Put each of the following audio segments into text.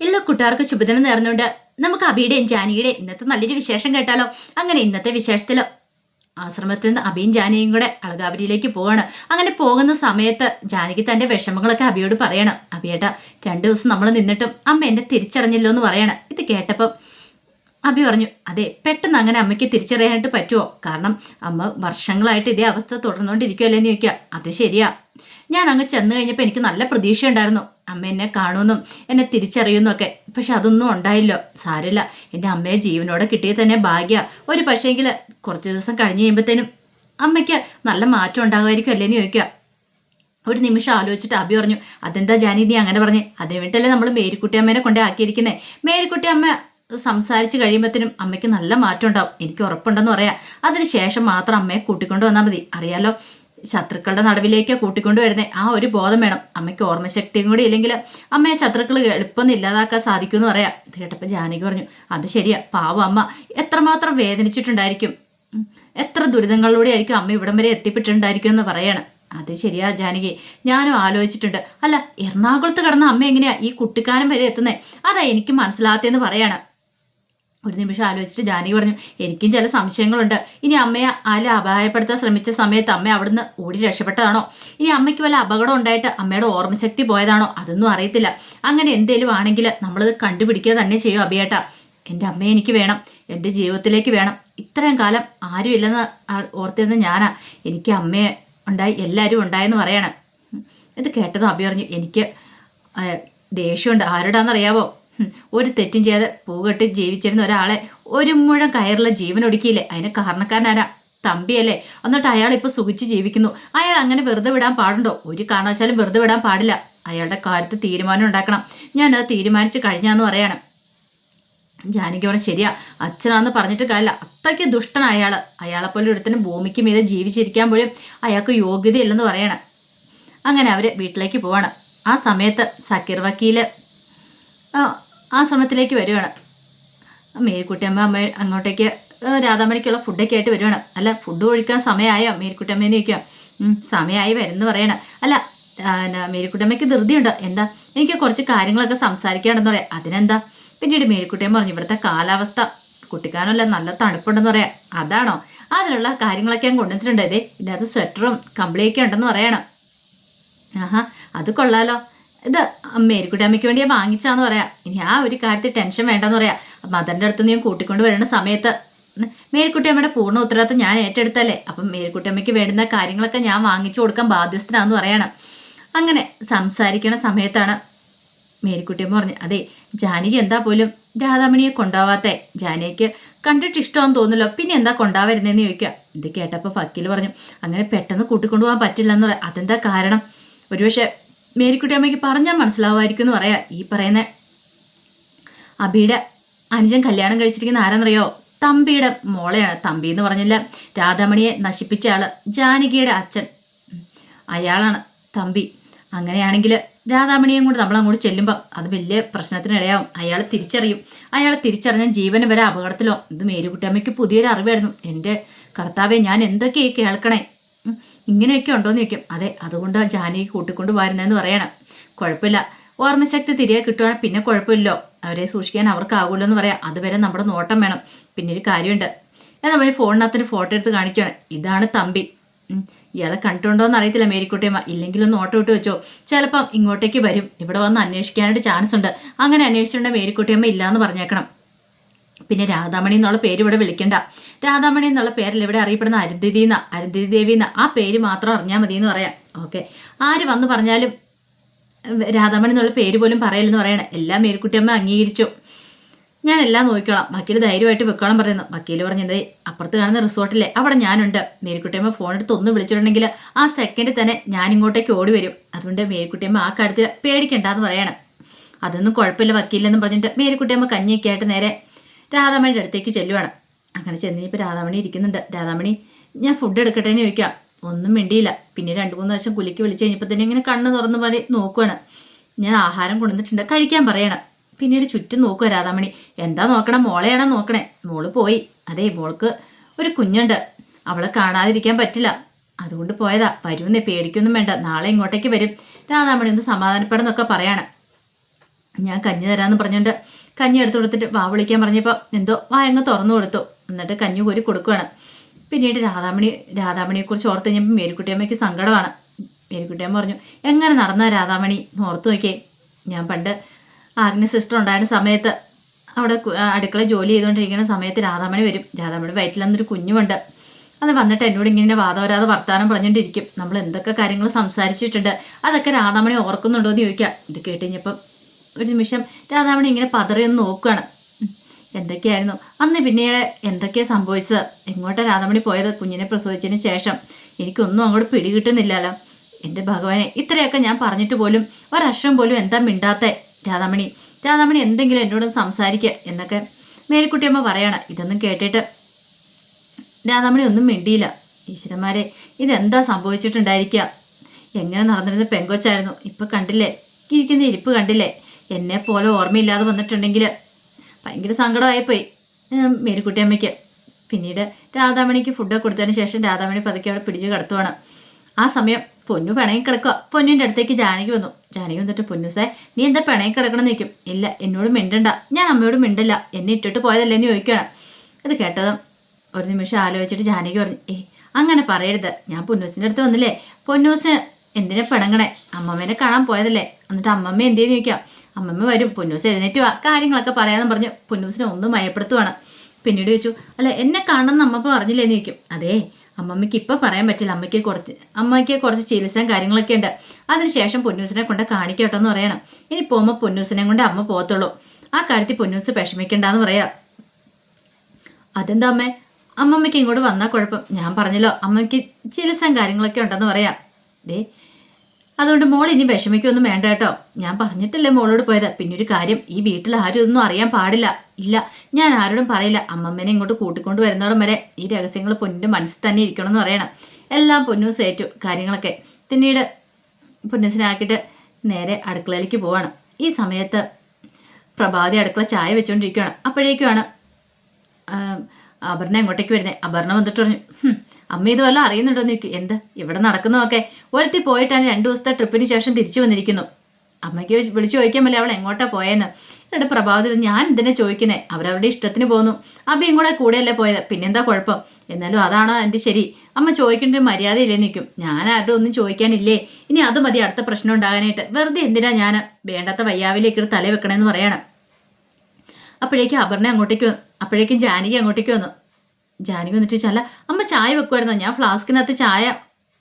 എല്ലാ കൂട്ടുകാർക്ക് ശുഭദിനം നേർന്നുകൊണ്ട് നമുക്ക് അബിയുടെയും ജാനിയുടെയും ഇന്നത്തെ നല്ലൊരു വിശേഷം കേട്ടാലോ? അങ്ങനെ ഇന്നത്തെ വിശേഷത്തിലോ ആശ്രമത്തിൽ നിന്ന് അബിയും ജാനിയും കൂടെ അളകാപുരിയിലേക്ക് പോവാണ്. അങ്ങനെ പോകുന്ന സമയത്ത് ജാനകി തന്റെ വിഷമങ്ങളൊക്കെ അബിയോട് പറയണം. അബിയേട്ട രണ്ടു ദിവസം നമ്മൾ നിന്നിട്ടും അമ്മ എന്നെ തിരിച്ചറിഞ്ഞല്ലോ എന്ന് പറയണം. ഇത് കേട്ടപ്പം അബി പറഞ്ഞു അതെ പെട്ടെന്ന് അങ്ങനെ അമ്മയ്ക്ക് തിരിച്ചറിയാനായിട്ട് പറ്റുമോ കാരണം അമ്മ വർഷങ്ങളായിട്ട് ഇതേ അവസ്ഥ തുടർന്നുകൊണ്ടിരിക്കുമല്ലേ എന്ന് ചോദിക്കുക. അത് ശരിയാ. ഞാൻ അങ്ങ് ചെന്ന് കഴിഞ്ഞപ്പോൾ എനിക്ക് നല്ല പ്രതീക്ഷ ഉണ്ടായിരുന്നു അമ്മ എന്നെ കാണുമെന്നും എന്നെ തിരിച്ചറിയുമെന്നൊക്കെ. പക്ഷെ അതൊന്നും ഉണ്ടായില്ലോ. സാരില്ല എന്റെ അമ്മയെ ജീവനോടെ കിട്ടിയത് തന്നെ ഭാഗ്യ. ഒരു പക്ഷേങ്കിൽ കുറച്ച് ദിവസം കഴിഞ്ഞ് കഴിയുമ്പോഴത്തേനും അമ്മയ്ക്ക് നല്ല മാറ്റം ഉണ്ടാകുമായിരിക്കും അല്ലേന്ന് ചോദിക്കുക. ഒരു നിമിഷം ആലോചിച്ചിട്ട് അബി പറഞ്ഞു അതെന്താ ജാനി നീ അങ്ങനെ പറഞ്ഞ്? അതിന് വേണ്ടിയല്ലേ നമ്മൾ മേരിക്കുട്ടി അമ്മേനെ കൊണ്ടേ ആക്കിയിരിക്കുന്നത് മേരിക്കുട്ടി അമ്മ സംസാരിച്ച് കഴിയുമ്പോഴത്തേനും അമ്മയ്ക്ക് നല്ല മാറ്റം ഉണ്ടാവും. എനിക്ക് ഉറപ്പുണ്ടെന്ന് പറയാം. അതിന് ശേഷം മാത്രം അമ്മയെ കൂട്ടിക്കൊണ്ട് വന്നാൽ മതി. അറിയാലോ? ശത്രുക്കളുടെ നടുവിലേക്ക് കൂട്ടിക്കൊണ്ട് വരുന്നത് ആ ഒരു ബോധം വേണം. അമ്മയ്ക്ക് ഓർമ്മശക്തിയും കൂടി ഇല്ലെങ്കിൽ അമ്മയെ ശത്രുക്കൾ എളുപ്പം ഇല്ലാതാക്കാൻ സാധിക്കുമെന്ന് പറയാം. ഇത് കേട്ടപ്പോൾ ജാനകി പറഞ്ഞു അത് ശരിയാ. പാവം അമ്മ. എത്രമാത്രം വേദനിച്ചിട്ടുണ്ടായിരിക്കും? എത്ര ദുരിതങ്ങളിലൂടെ ആയിരിക്കും അമ്മ ഇവിടം വരെ എത്തിപ്പെട്ടിട്ടുണ്ടായിരിക്കും എന്ന് പറയാണ്. അത് ശരിയാ ജാനകി. ഞാനും ആലോചിച്ചിട്ടുണ്ട്. അല്ല എറണാകുളത്ത് കിടന്ന അമ്മ എങ്ങനെയാ ഈ കുട്ടിക്കാനം വരെ എത്തുന്നത് അതാ എനിക്ക് മനസ്സിലാകത്തേന്ന് പറയാണ്. ഒരു നിമിഷം ആലോചിച്ചിട്ട് ജാനകി പറഞ്ഞു എനിക്കും ചില സംശയങ്ങളുണ്ട്. ഇനി അമ്മയെ അല അപായപ്പെടുത്താൻ ശ്രമിച്ച സമയത്ത് അമ്മ അവിടുന്ന് ഓടി രക്ഷപ്പെട്ടതാണോ? ഇനി അമ്മയ്ക്ക് വല്ല അപകടം ഉണ്ടായിട്ട് അമ്മയുടെ ഓർമ്മശക്തി പോയതാണോ? അതൊന്നും അറിയത്തില്ല. അങ്ങനെ എന്തേലും ആണെങ്കിൽ നമ്മളത് കണ്ടുപിടിക്കുക തന്നെ ചെയ്യും അഭിയേട്ട എന്റെ അമ്മയെ എനിക്ക് വേണം. എന്റെ ജീവിതത്തിലേക്ക് വേണം. ഇത്രയും കാലം ആരുമില്ലെന്ന് ഓർത്തിരുന്ന ഞാനാ. എനിക്ക് അമ്മയെ ഉണ്ടായി എല്ലാവരും ഉണ്ടായെന്ന് പറയണം. ഇത് കേട്ടതും അഭി പറഞ്ഞു എനിക്ക് ദേഷ്യമുണ്ട്. ആരുടാന്നറിയാവോ? ഒരു തെറ്റും ചെയ്യാതെ പൂകെട്ടി ജീവിച്ചിരുന്ന ഒരാളെ ഒരു മുഴം കയറുള്ള ജീവൻ ഒടുക്കിയില്ലേ? അതിന് കാരണക്കാരനാരാ? തമ്പിയല്ലേ? എന്നിട്ട് അയാൾ ഇപ്പൊ സുഖിച്ച് ജീവിക്കുന്നു. അയാൾ അങ്ങനെ വെറുതെ വിടാൻ പാടുണ്ടോ? ഒരു കാരണവശാലും വെറുതെ വിടാൻ പാടില്ല. അയാളുടെ കാര്യത്തിൽ തീരുമാനം ഉണ്ടാക്കണം. ഞാൻ അത് തീരുമാനിച്ച് കഴിഞ്ഞാന്ന് പറയാണ്. ജാനകിയോടെ ശരിയാ. അച്ഛനാന്ന് പറഞ്ഞിട്ട് കാര്യമില്ല. അത്രയ്ക്ക് ദുഷ്ടൻ അയാൾ അയാളെപ്പോലെ ഒരുത്തനും ഭൂമിക്ക് മീതെ ജീവിച്ചിരിക്കാൻ പോലും അയാൾക്ക് യോഗ്യതയില്ലെന്ന് പറയണം. അങ്ങനെ അവർ വീട്ടിലേക്ക് പോവാണ്. ആ സമയത്ത് സക്കീർ വക്കീൽ ആ ശ്രമത്തിലേക്ക് വരുവാണ്. മേരിക്കുട്ടിയമ്മ അമ്മ അങ്ങോട്ടേക്ക് രാധാമണിക്കുള്ള ഫുഡൊക്കെ ആയിട്ട് വരുവാണ്. അല്ല ഫുഡ് ഒഴിക്കാൻ സമയമായോ? മേരിക്കുട്ടിയമ്മയെന്ന് ചോദിക്കുക സമയമായി വരുന്നു പറയണം. അല്ല മേരിക്കുട്ടിയമ്മയ്ക്ക് ധൃതിയുണ്ടോ? എന്താ? എനിക്ക് കുറച്ച് കാര്യങ്ങളൊക്കെ സംസാരിക്കാണെന്ന് പറയാം. അതിനെന്താ? പിന്നീട് മേരിക്കുട്ടിയമ്മ പറഞ്ഞു ഇവിടുത്തെ കാലാവസ്ഥ കുട്ടിക്കാനല്ല നല്ല തണുപ്പുണ്ടെന്ന് പറയാം. അതാണോ? അതിനുള്ള കാര്യങ്ങളൊക്കെ ഞാൻ കൊണ്ടുവന്നിട്ടുണ്ട്. ഇതേ ഇതിനകത്ത് സ്വെറ്ററും കമ്പിളിയൊക്കെ ഉണ്ടെന്ന് പറയണം. ആഹാ അത് കൊള്ളാലോ. ഇത് മേരിക്കുട്ടി അമ്മയ്ക്ക് വേണ്ടിയാ വാങ്ങിച്ചാന്ന് പറയാം. ഇനി ആ ഒരു കാര്യത്തിൽ ടെൻഷൻ വേണ്ടെന്ന് പറയാം. മദറിന്റെ അടുത്ത് ഞാൻ കൂട്ടിക്കൊണ്ട് വരുന്ന സമയത്ത് മേരിക്കുട്ടി അമ്മയുടെ പൂർണ ഉത്തരവാദിത്വം ഞാൻ ഏറ്റെടുത്തല്ലേ? അപ്പം മേരിക്കുട്ടി അമ്മയ്ക്ക് വേണ്ടുന്ന കാര്യങ്ങളൊക്കെ ഞാൻ വാങ്ങിച്ചു കൊടുക്കാൻ ബാധ്യസ്ഥനാന്ന് പറയണം. അങ്ങനെ സംസാരിക്കണ സമയത്താണ് മേരിക്കുട്ടിയമ്മ പറഞ്ഞു അതെ ജാനകി എന്താ പോലും രാധാമണിയെ കൊണ്ടാവാത്തെ? ജാനകിക്ക് കണ്ടിട്ട് ഇഷ്ടമാണെന്ന് തോന്നുന്നല്ലോ. പിന്നെ എന്താ കൊണ്ടാവരുന്നതെന്ന് ചോദിക്കുക ഇത് കേട്ടപ്പോൾ ഫക്കീൽ പറഞ്ഞു അങ്ങനെ പെട്ടെന്ന് കൂട്ടിക്കൊണ്ടുപോകാൻ പറ്റില്ലെന്ന് പറയാം അതെന്താ കാരണം? ഒരുപക്ഷെ മേരിക്കുട്ടി അമ്മയ്ക്ക് പറഞ്ഞാൽ മനസ്സിലാവുമായിരിക്കും എന്ന് പറയാം. ഈ പറയുന്ന അബിയുടെ അനുജൻ കല്യാണം കഴിച്ചിരിക്കുന്ന ആരാന്നറിയോ? തമ്പിയുടെ മോളെയാണ്. തമ്പി എന്ന് പറഞ്ഞില്ല. രാധാമണിയെ നശിപ്പിച്ച ആൾ ജാനകിയുടെ അച്ഛൻ. അയാളാണ് തമ്പി. അങ്ങനെയാണെങ്കിൽ രാധാമണിയും കൂടെ നമ്മൾ അങ്ങോട്ട് ചെല്ലുമ്പോൾ അത് വലിയ പ്രശ്നത്തിനിടയാവും. അയാളെ തിരിച്ചറിയും. അയാളെ തിരിച്ചറിഞ്ഞാൽ ജീവന് വരെ അപകടത്തിലോ. ഇത് മേരിക്കുട്ടിയമ്മയ്ക്ക് പുതിയൊരു അറിവായിരുന്നു എന്റെ കർത്താവെ ഞാൻ എന്തൊക്കെയായി കേൾക്കണേ? ഇങ്ങനെയൊക്കെ ഉണ്ടോയെന്ന് ചോദിക്കും. അതെ അതുകൊണ്ട് ജാനകി കൂട്ടിക്കൊണ്ട് വരുന്നതെന്ന് പറയണം. കുഴപ്പമില്ല. ഓർമ്മശക്തി തിരികെ കിട്ടുവാണെങ്കിൽ പിന്നെ കുഴപ്പമില്ലോ. അവരെ സൂക്ഷിക്കാൻ അവർക്കാകുമല്ലോ എന്ന് പറയാം. അതുവരെ നമ്മുടെ നോട്ടം വേണം. പിന്നെ ഒരു കാര്യമുണ്ട്. ഞാൻ നമ്മൾ ഈ ഫോണിനകത്തിന് ഫോട്ടോ എടുത്ത് കാണിക്കുകയാണ് ഇതാണ് തമ്പി. ഇയാളെ കണ്ടിട്ടുണ്ടോയെന്ന് അറിയത്തില്ല മേരിക്കുട്ടിയമ്മ ഇല്ലെങ്കിലൊന്ന് ഓട്ടോ ഇട്ട് വെച്ചോ. ചിലപ്പം ഇങ്ങോട്ടേക്ക് വരും. ഇവിടെ വന്ന് അന്വേഷിക്കാനായിട്ട് ചാൻസ് ഉണ്ട്. അങ്ങനെ അന്വേഷിച്ചിട്ടുണ്ടെങ്കിൽ മേരിക്കുട്ടിയമ്മ ഇല്ലയെന്ന് പറഞ്ഞേക്കണം. പിന്നെ രാധാമണി എന്നുള്ള പേര് ഇവിടെ വിളിക്കണ്ട. രാധാമണി എന്നുള്ള പേരിൽ ഇവിടെ അറിയപ്പെടുന്ന അരുന്ധിതി എന്ന അരുന്ധിതി ദേവി എന്ന ആ പേര് മാത്രം അറിഞ്ഞാൽ മതി എന്ന് പറയാം. ഓക്കെ. ആര് വന്ന് പറഞ്ഞാലും രാധാമണി എന്നുള്ള പേര് പോലും പറയലെന്ന് പറയണേ. എല്ലാം മേരിക്കുട്ടിയമ്മ അംഗീകരിച്ചു. ഞാൻ എല്ലാം നോക്കിക്കോളാം. വക്കീൽ ധൈര്യമായിട്ട് വെക്കോളം പറയുന്നു. വക്കീൽ പറഞ്ഞത് അപ്പുറത്ത് കാണുന്ന റിസോർട്ടിലെ അവിടെ ഞാനുണ്ട്. മേരിക്കുട്ടിയമ്മ ഫോൺ എടുത്ത് ഒന്ന് വിളിച്ചിട്ടുണ്ടെങ്കിൽ ആ സെക്കൻഡിൽ തന്നെ ഞാൻ ഇങ്ങോട്ടേക്ക് ഓടി വരും. അതുകൊണ്ട് മേരിക്കുട്ടിയമ്മ ആ കാര്യത്തിൽ പേടിക്കണ്ടെന്ന് പറയണം. അതൊന്നും കുഴപ്പമില്ല വക്കീലെന്നും പറഞ്ഞിട്ട് മേരിക്കുട്ടിയമ്മ കഞ്ഞിയൊക്കെ ആയിട്ട് നേരെ രാധാമണിയുടെ അടുത്തേക്ക് ചെല്ലുവാണ്. അങ്ങനെ ചെന്ന് കഴിഞ്ഞപ്പോൾ രാധാമണി ഇരിക്കുന്നുണ്ട്. രാധാമണി ഞാൻ ഫുഡ് എടുക്കട്ടെ എന്ന് ചോദിക്കാം. ഒന്നും മിണ്ടിയില്ല. പിന്നെ രണ്ട് മൂന്ന് വർഷം കുലിക്ക് വിളിച്ചു കഴിഞ്ഞപ്പോൾ തന്നെ ഇങ്ങനെ കണ്ണ് തുറന്ന് പറഞ്ഞ് നോക്കുവാണ്. ഞാൻ ആഹാരം കൊണ്ടുവന്നിട്ടുണ്ട്. കഴിക്കാൻ പറയണം. പിന്നീട് ചുറ്റും നോക്കുക രാധാമണി. എന്താ നോക്കണം? മോളെയാണോ നോക്കണേ? മോൾ പോയി. അതേ മോൾക്ക് ഒരു കുഞ്ഞുണ്ട്. അവളെ കാണാതിരിക്കാൻ പറ്റില്ല. അതുകൊണ്ട് പോയതാ. വരുമെന്നേ പേടിക്കൊന്നും വേണ്ട. നാളെ ഇങ്ങോട്ടേക്ക് വരും. രാധാമണി ഒന്ന് സമാധാനപ്പെടുന്നൊക്കെ പറയാണ്. ഞാൻ കഞ്ഞി തരാമെന്ന് പറഞ്ഞുകൊണ്ട് കഞ്ഞി എടുത്തു കൊടുത്തിട്ട് വാ വിളിക്കാൻ പറഞ്ഞപ്പോൾ എന്തോ വാ അങ്ങ് തുറന്നു കൊടുത്തു. എന്നിട്ട് കഞ്ഞി കോരി കൊടുക്കുകയാണ് പിന്നീട് രാധാമണി രാധാമണിയെക്കുറിച്ച് ഓർത്ത് കഴിഞ്ഞപ്പോൾ മേരിക്കുട്ടിയമ്മയ്ക്ക് സങ്കടമാണ്. മേരിക്കുട്ടിയമ്മ പറഞ്ഞു എങ്ങനെ നടന്ന രാധാമണി? ഓർത്തു നോക്കിയേ. ഞാൻ പണ്ട് ആഗ്നി സിസ്റ്റർ ഉണ്ടായിരുന്ന സമയത്ത് അവിടെ അടുക്കള ജോലി ചെയ്തുകൊണ്ടിരിക്കുന്ന സമയത്ത് രാധാമണി വരും. രാധാമണി വയറ്റിലന്നൊരു കുഞ്ഞുമുണ്ട്. അത് വന്നിട്ട് എന്നോട് ഇങ്ങനെ വാദവരാതെ വർത്താനം പറഞ്ഞുകൊണ്ടിരിക്കും നമ്മൾ എന്തൊക്കെ കാര്യങ്ങൾ സംസാരിച്ചിട്ടുണ്ട്? അതൊക്കെ രാധാമണി ഓർക്കുന്നുണ്ടോ എന്ന് ചോദിക്കാം. ഇത് കേട്ട് കഴിഞ്ഞപ്പം ഒരു നിമിഷം. രാധാമണി ഇങ്ങനെ പതറിയൊന്ന് നോക്കുകയാണ്. എന്തൊക്കെയായിരുന്നു? അന്ന് പിന്നീട് എന്തൊക്കെയാണ് സംഭവിച്ചത്? എങ്ങോട്ടാണ് രാധാമണി പോയത്? കുഞ്ഞിനെ പ്രസവിച്ചതിന് ശേഷം. എനിക്കൊന്നും അങ്ങോട്ട് പിടികിട്ടുന്നില്ലല്ലോ. എന്റെ ഭഗവാനെ ഇത്രയൊക്കെ ഞാൻ പറഞ്ഞിട്ട് പോലും ഒരക്ഷരം പോലും എന്താ മിണ്ടാത്ത? രാധാമണി രാധാമണി എന്തെങ്കിലും എന്നോട് സംസാരിക്കുക എന്നൊക്കെ മേരിക്കുട്ടിയമ്മ പറയണം. ഇതൊന്നും കേട്ടിട്ട് രാധാമണി ഒന്നും മിണ്ടിയില്ല. ഈശ്വരന്മാരെ ഇതെന്താ സംഭവിച്ചിട്ടുണ്ടായിരിക്കുക എങ്ങനെ നടന്നിരുന്ന പെങ്കൊച്ചായിരുന്നു? ഇപ്പം കണ്ടില്ലേ? ഇരിക്കുന്ന ഇരിപ്പ് കണ്ടില്ലേ? എന്നെ പോലെ ഓർമ്മയില്ലാതെ വന്നിട്ടുണ്ടെങ്കിൽ ഭയങ്കര സങ്കടമായിപ്പോയി മേരിക്കുട്ടി മേരിക്കുട്ടിയമ്മയ്ക്ക് പിന്നീട് രാധാമണിക്ക് ഫുഡൊക്കെ കൊടുത്തതിന് ശേഷം രാധാമണി പതുക്കെ അവിടെ പിടിച്ച് കിടത്തുവാണ്. ആ സമയം പൊന്നു പിണങ്ങി കിടക്കുക. പൊന്നിന്റെ അടുത്തേക്ക് ജാനകി വന്നു. ജാനകി വന്നിട്ട് പൊന്നു പൊന്നുസേ നീ എന്താ പിണങ്ങി കിടക്കണം ചോദിക്കും. ഇല്ല എന്നോട് മിണ്ടണ്ട. ഞാൻ അമ്മയോട് മിണ്ടില്ല. എന്നെ ഇട്ടിട്ട് പോയതല്ലേ എന്ന് ചോദിക്കുകയാണ്. ഇത് കേട്ടതും ഒരു നിമിഷം ആലോചിച്ചിട്ട് ജാനകി പറഞ്ഞു ഏ അങ്ങനെ പറയരുത്. ഞാൻ പൊന്നൂസിന്റെ അടുത്ത് വന്നില്ലേ? പൊന്നൂസ് എന്തിനാ പിണങ്ങണേ? അമ്മമ്മേനെ കാണാൻ പോയതല്ലേ? എന്നിട്ട് അമ്മമ്മ എന്തേന്ന് ചോദിക്കാം. അമ്മമ്മ വരും പൊന്നൂസ് എഴുന്നേറ്റ് വാ. കാര്യങ്ങളൊക്കെ പറയാമെന്ന് പറഞ്ഞു പൊന്നൂസിനെ ഒന്ന് മയപ്പെടുത്തുവാണ്. പിന്നീട് ചോദിച്ചു അല്ല എന്നെ കാണണമെന്ന് അമ്മപ്പ പറഞ്ഞില്ലേന്ന് ചോദിക്കും. അതെ അമ്മമ്മയ്ക്ക് ഇപ്പം പറയാൻ പറ്റില്ല. അമ്മയ്ക്ക് കുറച്ച് അമ്മയ്ക്ക് കുറച്ച് ചികിത്സയും കാര്യങ്ങളൊക്കെ ഉണ്ട്. അതിനുശേഷം പൊന്നൂസിനെ കൊണ്ട് കാണിക്കട്ടോ എന്ന് പറയണം. ഇനി പോകുമ്പോൾ പൊന്നൂസിനെ കൊണ്ട് അമ്മ പോകത്തുള്ളൂ. ആ കാര്യത്തിൽ പൊന്നൂസ് വിഷമിക്കണ്ടെന്ന് പറയാം. അതെന്താ അമ്മേ? അമ്മമ്മയ്ക്ക് ഇങ്ങോട്ട് വന്നാൽ കുഴപ്പം. ഞാൻ പറഞ്ഞല്ലോ അമ്മയ്ക്ക് ചികിത്സയും കാര്യങ്ങളൊക്കെ ഉണ്ടെന്ന് പറയാം. ദേ അതുകൊണ്ട് മോൾ ഇനി വിഷമിക്കൊന്നും വേണ്ട കേട്ടോ. ഞാൻ പറഞ്ഞിട്ടല്ലേ മോളോട് പോയത്. പിന്നെ ഒരു കാര്യം ഈ വീട്ടിൽ ആരും ഒന്നും അറിയാൻ പാടില്ല. ഇല്ല ഞാൻ ആരോടും പറയില്ല. അമ്മമ്മേനെ ഇങ്ങോട്ട് കൂട്ടിക്കൊണ്ട് വരുന്നോടം വരെ ഈ രഹസ്യങ്ങൾ പൊന്നിന്റെ മനസ്സിൽ തന്നെ ഇരിക്കണം എന്ന് പറയണം. എല്ലാം പൊന്നും സേറ്റു കാര്യങ്ങളൊക്കെ. പിന്നീട് പൊന്നസിനാക്കിയിട്ട് നേരെ അടുക്കളയിലേക്ക് പോവാണ്. ഈ സമയത്ത് പ്രഭാതി അടുക്കള ചായ വെച്ചുകൊണ്ടിരിക്കുകയാണ് അപ്പോഴേക്കുമാണ് അപർണ എങ്ങോട്ടേക്ക് വരുന്നത് അപർണ വന്നിട്ട് പറഞ്ഞു "ഹും, അമ്മ ഇത് വല്ലതും അറിയുന്നുണ്ടോ എന്ന് ചോദിക്കും. എന്ത്? ഇവിടെ നടക്കുന്നതൊക്കെ. ഒരുത്തി പോയിട്ടാണ് രണ്ടു ദിവസത്തെ ട്രിപ്പിന് ശേഷം തിരിച്ചു വന്നിരിക്കുന്നു. അമ്മയ്ക്ക് വിളിച്ചു ചോദിക്കാൻ പറ്റില്ല അവൾ എങ്ങോട്ടാ പോയെന്ന്. എന്നിട്ട് പ്രഭാവത്തിൽ ഞാൻ ഇതിനെ ചോദിക്കുന്നേ? അവരവരുടെ ഇഷ്ടത്തിന് പോന്നു. അമ്മയും കൂടെ കൂടെയല്ലേ പോയത്. പിന്നെന്താ കുഴപ്പം? എന്നാലും അതാണോ എന്റെ ശരി. അമ്മ ചോദിക്കേണ്ട മര്യാദയില്ലേ നിൽക്കും. ഞാൻ ആരുടെ ഒന്നും ചോദിക്കാനില്ലേ. ഇനി അത് മതി അടുത്ത പ്രശ്നം ഉണ്ടാകാനായിട്ട്. വെറുതെ എന്തിനാ ഞാൻ വേണ്ടാത്ത വയ്യാവിലേക്ക് തല വെക്കണമെന്ന് പറയണം. അപ്പോഴേക്കും അപർണ അങ്ങോട്ടേക്ക് അപ്പോഴേക്കും ജാനകി അങ്ങോട്ടേക്ക് വന്നു. ജാനകി വന്നിട്ട് അല്ല അമ്മ ചായ വെക്കുമായിരുന്നോ ഞാൻ ഫ്ലാസ്കിനകത്ത് ചായ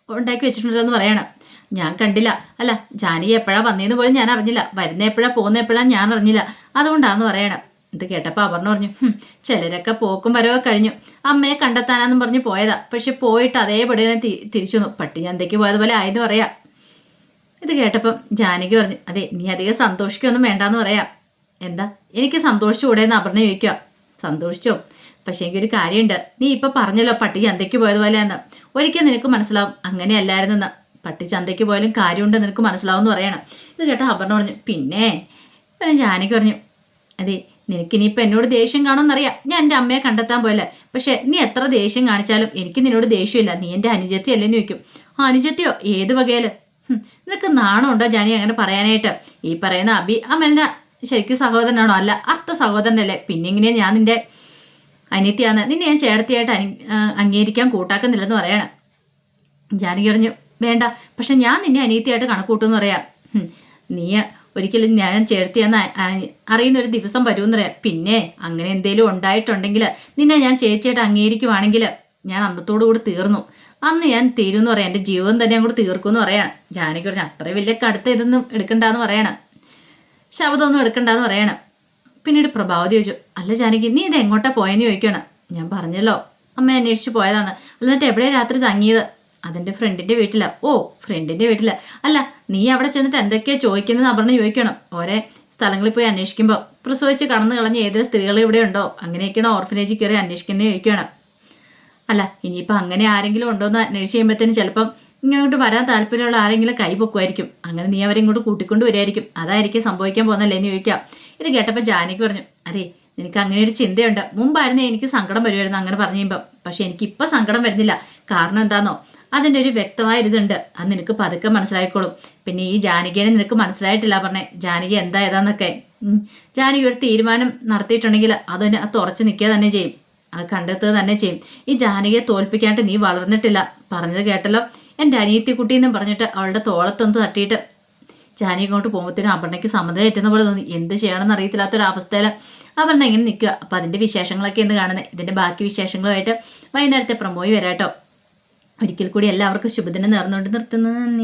ഉണ്ടാക്കി വെച്ചിട്ടുണ്ടല്ലോ പറയണം. ഞാൻ കണ്ടില്ല. അല്ല ജാനകി എപ്പോഴാണ് വന്നേന്ന് പോലും ഞാൻ അറിഞ്ഞില്ല. വരുന്ന എപ്പോഴാണ് പോകുന്ന എപ്പോഴാ ഞാൻ അറിഞ്ഞില്ല. അതുകൊണ്ടാന്ന് പറയണം. ഇത് കേട്ടപ്പോൾ അപർണ പറഞ്ഞു "ഹും, ചിലരൊക്കെ പോക്കും വരവൊക്കെ കഴിഞ്ഞു. അമ്മയെ കണ്ടെത്താനാന്നും പറഞ്ഞ് പോയതാ. പക്ഷെ പോയിട്ട് അതേപടി തന്നെ തിരിച്ചു വന്നു. പട്ടി ചന്തയ്ക്ക് പോയതുപോലെ ആയെന്ന് പറയാം. ഇത് കേട്ടപ്പം ജാനകി പറഞ്ഞു അതെ നീ അധികം സന്തോഷിക്കൊന്നും വേണ്ടാന്ന് പറയാം. എന്താ? എനിക്ക് സന്തോഷിച്ചുകൂടെ എന്ന് അപർണ ചോദിക്കുക സന്തോഷിച്ചോ? പക്ഷേ എനിക്കൊരു കാര്യമുണ്ട്. നീ ഇപ്പം പറഞ്ഞല്ലോ പട്ടി ചന്തയ്ക്ക് പോയതുപോലെയെന്ന് ഒരിക്കൽ നിനക്ക് മനസ്സിലാവും അങ്ങനെയല്ലായിരുന്നെന്ന്. പട്ടി ചന്തയ്ക്ക് പോയാലും കാര്യമുണ്ട് നിനക്ക് മനസ്സിലാവും എന്ന് പറയണം. ഇത് കേട്ട അപർണ പറഞ്ഞു പിന്നെ? ജാനകി പറഞ്ഞു അതെ നിനക്കിനിയിപ്പോൾ എന്നോട് ദേഷ്യം കാണുമെന്നറിയാം. ഞാൻ എന്റെ അമ്മയെ കണ്ടെത്താൻ പോയല്ലേ. പക്ഷേ നീ എത്ര ദേഷ്യം കാണിച്ചാലും എനിക്ക് നിന്നോട് ദേഷ്യമില്ല. നീ എന്റെ അനുജത്തി അല്ലെന്ന് ചോദിക്കും. ആ അനുജത്തിയോ? ഏത് വകയിൽ നിനക്ക് നാണമുണ്ടോ ജാനി അങ്ങനെ പറയാനായിട്ട്? ഈ പറയുന്ന അബി അമലിന്റെ ശരിക്കും സഹോദരനാണോ? അല്ല അർത്ഥ സഹോദരനല്ലേ? പിന്നെ ഇങ്ങനെയാണ് ഞാൻ നിന്റെ അനിയത്തിയാന്ന് നിന്നെ ഞാൻ ചേർത്തിയായിട്ട് അനി അംഗീകരിക്കാൻ കൂട്ടാക്കുന്നില്ലെന്ന് പറയണം. ജാനകി പറഞ്ഞു വേണ്ട പക്ഷെ ഞാൻ നിന്നെ അനിയത്തിയായിട്ട് കണക്കൂട്ടുമെന്ന് പറയാം. നീ ഒരിക്കലും ഞാൻ ചേർത്തിയെന്ന് അറിയുന്ന ഒരു ദിവസം വരുമെന്ന് പറയാം. പിന്നെ അങ്ങനെ എന്തേലും ഉണ്ടായിട്ടുണ്ടെങ്കിൽ നിന്നെ ഞാൻ ചേച്ചിയായിട്ട് അംഗീകരിക്കുവാണെങ്കിൽ ഞാൻ അന്നത്തോടു കൂടി തീർന്നു. അന്ന് ഞാൻ തീരുമെന്ന് പറയാം. എന്റെ ജീവൻ തന്നെ അങ്ങോട്ട് തീർക്കുമെന്ന് പറയണം ജാനകി പറഞ്ഞു അത്ര വലിയ കടുത്ത ഇതൊന്നും എടുക്കണ്ടെന്ന് പറയണം. ശബ്ദമൊന്നും എടുക്കണ്ടെന്ന് പറയണം. പിന്നീട് പ്രഭാവതി ചോദിച്ചു അല്ല ജാനകി നീ ഇത് എങ്ങോട്ടാ പോയെന്ന് ചോദിക്കണം ഞാൻ പറഞ്ഞല്ലോ അമ്മ അന്വേഷിച്ച് പോയതാണ് എന്നിട്ട് എവിടെ രാത്രി തങ്ങിയത്? അതെന്റെ ഫ്രണ്ടിന്റെ വീട്ടിലാണ് ഓ ഫ്രണ്ടിന്റെ വീട്ടിലാ. അല്ല നീ അവിടെ ചെന്നിട്ട് എന്തൊക്കെയാ ചോദിക്കുന്നത് അപർണ ചോദിക്കണം. ഓരേ സ്ഥലങ്ങളിൽ പോയി അന്വേഷിക്കുമ്പോൾ പ്രസവിച്ച് കടന്നു കളഞ്ഞ ഏതൊരു സ്ത്രീകൾ ഇവിടെ ഉണ്ടോ? അങ്ങനെയൊക്കെയാണ് ഓർഫനേജിൽ കയറി അന്വേഷിക്കുന്നത് ചോദിക്കണം അല്ല ഇനിയിപ്പോൾ അങ്ങനെ ആരെങ്കിലും ഉണ്ടോ എന്ന് അന്വേഷിച്ച് കഴിയുമ്പോഴത്തേന് ചിലപ്പം ഇങ്ങോട്ട് വരാൻ താല്പര്യമുള്ള ആരെങ്കിലും കൈ പൊക്കുമായിരിക്കും അങ്ങനെ നീ അവരെ ഇങ്ങോട്ട് കൂട്ടിക്കൊണ്ട് വരുമായിരിക്കും അതായിരിക്കും സംഭവിക്കാൻ പോകുന്നല്ലേ എന്ന് ചോദിക്കാം. ഇത് കേട്ടപ്പോൾ ജാനകി പറഞ്ഞു അതെ നിനക്ക് അങ്ങനെ ഒരു ചിന്തയുണ്ട്. മുമ്പായിരുന്നു എനിക്ക് സങ്കടം വരുമായിരുന്നു അങ്ങനെ പറഞ്ഞു കഴിയുമ്പം പക്ഷെ എനിക്ക് ഇപ്പം സങ്കടം വരുന്നില്ല. കാരണം എന്താണെന്നോ അതിന്റെ ഒരു വ്യക്തമായ ഇതുണ്ട്. അത് നിനക്ക് പതുക്കെ മനസ്സിലായിക്കോളും. പിന്നെ ഈ ജാനകിയെ നിനക്ക് മനസ്സിലായിട്ടില്ല പറഞ്ഞേ ജാനകി എന്താ ഏതാന്നൊക്കെ. ജാനകി ഒരു തീരുമാനം നടത്തിയിട്ടുണ്ടെങ്കിൽ അതിന് അത് തുറച്ച് നിൽക്കുക തന്നെ ചെയ്യും. അത് കണ്ടെത്തുക തന്നെ ചെയ്യും. ഈ ജാനകിയെ തോൽപ്പിക്കാണ്ട് നീ വളർന്നിട്ടില്ല. പറഞ്ഞത് കേട്ടല്ലോ? എന്റെ അനിയത്തി കുട്ടിയെന്നും പറഞ്ഞിട്ട് അവളുടെ തോളത്തൊന്ന് തട്ടിയിട്ട് ജാനി ഇങ്ങോട്ട് പോകുമ്പോഴത്തേനും അപർണയ്ക്ക് സമ്മതം ഏറ്റുന്ന പോലെ തോന്നി. എന്ത് ചെയ്യണമെന്ന് അറിയത്തില്ലാത്തൊരവസ്ഥയിൽ അപർണ ഇങ്ങനെ നിൽക്കുക. അപ്പോൾ അതിന്റെ വിശേഷങ്ങളൊക്കെ എന്ത് കാണുന്നത് ഇതിന്റെ ബാക്കി വിശേഷങ്ങളുമായിട്ട് വൈകുന്നേരത്തെ പ്രമോയി വരാട്ടോ. ഒരിക്കൽ കൂടി എല്ലാവർക്കും ശുഭദിനം നേർന്നുകൊണ്ട് നിർത്തുന്നത് നന്ദി.